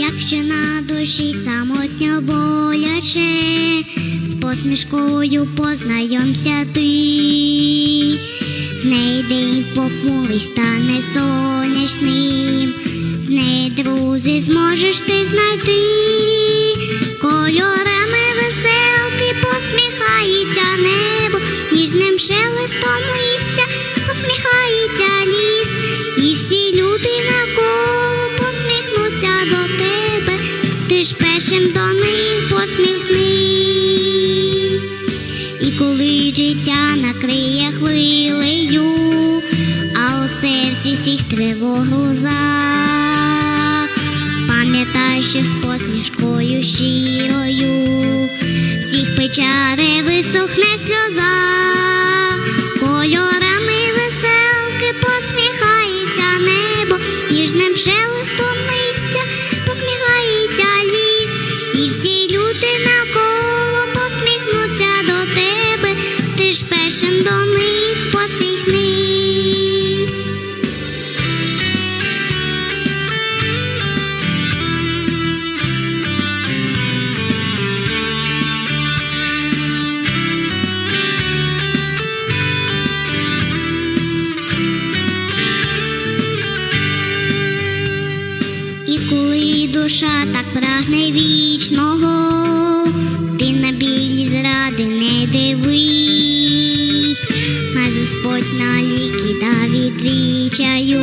Якщо на душі самотньо боляче, з посмішкою познайомся ти, з неї день похмурий стане сонячним, з неї друзі зможеш ти знайти, кольорами веселки посміхається небо, ніжним шелестом листя посміхається ліс, накриє хвилею, а у серці всіх тривогуза, пам'ятай, що з посмішкою щирою всіх печари висохне сльоза, душа так прагне вічного, ти на білі зради не дивись, на Господь на ліки та відвічаю,